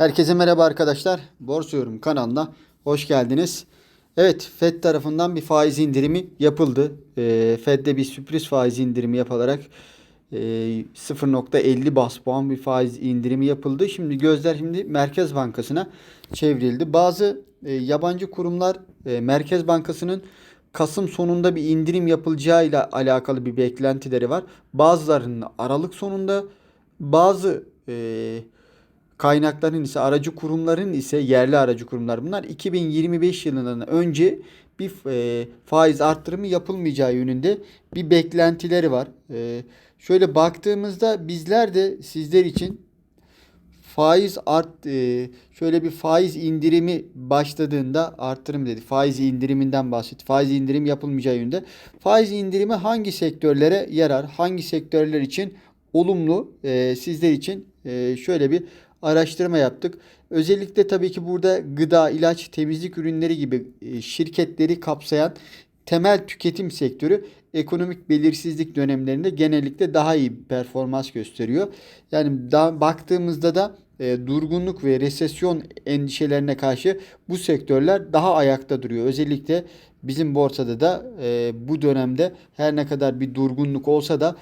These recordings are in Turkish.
Herkese merhaba arkadaşlar. Borsa Yorum kanalına hoş geldiniz. Evet FED tarafından bir faiz indirimi yapıldı. Ee, FED'de bir sürpriz faiz indirimi yapılarak e, 0.50 bas puan bir faiz indirimi yapıldı. Şimdi gözler şimdi Merkez Bankası'na çevrildi. Bazı e, yabancı kurumlar e, Merkez Bankası'nın Kasım sonunda bir indirim yapılacağıyla alakalı bir beklentileri var. Bazılarının Aralık sonunda bazı e, kaynakların ise aracı kurumların ise yerli aracı kurumlar bunlar 2025 yılından önce bir e, faiz arttırımı yapılmayacağı yönünde bir beklentileri var. E, şöyle baktığımızda bizler de sizler için faiz art e, şöyle bir faiz indirimi başladığında arttırım dedi. Faiz indiriminden bahsetti. Faiz indirim yapılmayacağı yönünde. Faiz indirimi hangi sektörlere yarar? Hangi sektörler için olumlu? Sizler için şöyle bir araştırma yaptık. Özellikle tabii ki burada gıda, ilaç, temizlik ürünleri gibi e, şirketleri kapsayan temel tüketim sektörü ekonomik belirsizlik dönemlerinde genellikle daha iyi performans gösteriyor. Yani daha baktığımızda da e, durgunluk ve resesyon endişelerine karşı bu sektörler daha ayakta duruyor. Özellikle bizim borsada da e, bu dönemde her ne kadar bir durgunluk olsa da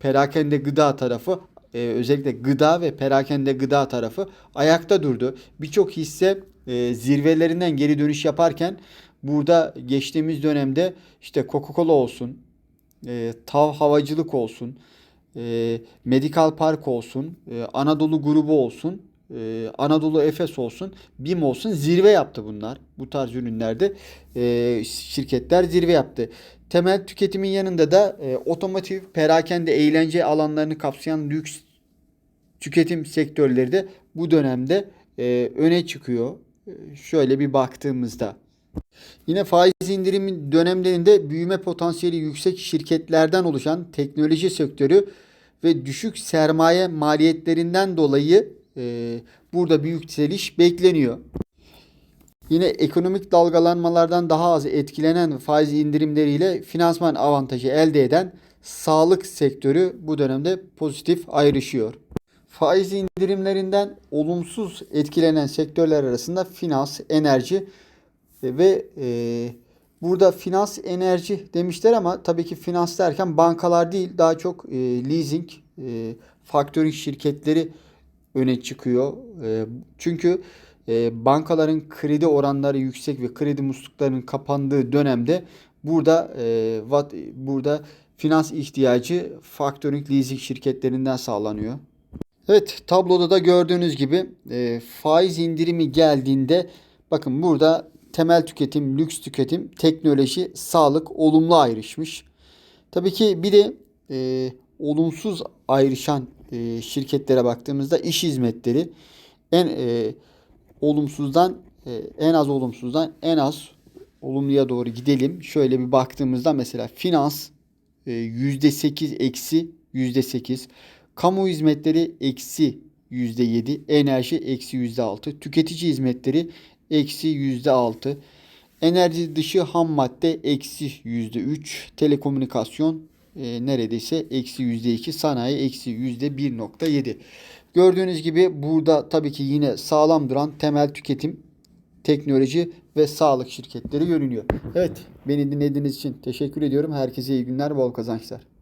perakende gıda tarafı e, özellikle gıda ve perakende gıda tarafı ayakta durdu. Birçok hisse e, zirvelerinden geri dönüş yaparken burada geçtiğimiz dönemde işte Coca-Cola olsun, e, Tav Havacılık olsun, e, Medical Park olsun, e, Anadolu grubu olsun, e, Anadolu Efes olsun, BİM olsun zirve yaptı bunlar. Bu tarz ürünlerde e, şirketler zirve yaptı. Temel tüketimin yanında da e, otomotiv, perakende, eğlence alanlarını kapsayan lüks tüketim sektörleri de bu dönemde e, öne çıkıyor. E, şöyle bir baktığımızda. Yine faiz indirimi dönemlerinde büyüme potansiyeli yüksek şirketlerden oluşan teknoloji sektörü ve düşük sermaye maliyetlerinden dolayı e, burada büyük yükseliş bekleniyor. Yine ekonomik dalgalanmalardan daha az etkilenen faiz indirimleriyle finansman avantajı elde eden sağlık sektörü bu dönemde pozitif ayrışıyor. Faiz indirimlerinden olumsuz etkilenen sektörler arasında finans, enerji ve e, burada finans, enerji demişler ama tabii ki finans derken bankalar değil daha çok e, leasing, e, factoring şirketleri öne çıkıyor. E, çünkü e, bankaların kredi oranları yüksek ve kredi musluklarının kapandığı dönemde burada e, vat, burada finans ihtiyacı factoring leasing şirketlerinden sağlanıyor. Evet tabloda da gördüğünüz gibi e, faiz indirimi geldiğinde bakın burada temel tüketim, lüks tüketim, teknoloji, sağlık olumlu ayrışmış. Tabii ki bir de e, olumsuz ayrışan e, şirketlere baktığımızda iş hizmetleri en e, olumsuzdan e, en az olumsuzdan en az olumluya doğru gidelim. Şöyle bir baktığımızda mesela finans e, %8 eksi %8 Kamu hizmetleri eksi %7, enerji eksi %6, tüketici hizmetleri eksi %6, enerji dışı ham madde eksi %3, telekomünikasyon e, neredeyse eksi %2, sanayi eksi %1.7. Gördüğünüz gibi burada tabii ki yine sağlam duran temel tüketim, teknoloji ve sağlık şirketleri görünüyor. Evet beni dinlediğiniz için teşekkür ediyorum. Herkese iyi günler, bol kazançlar.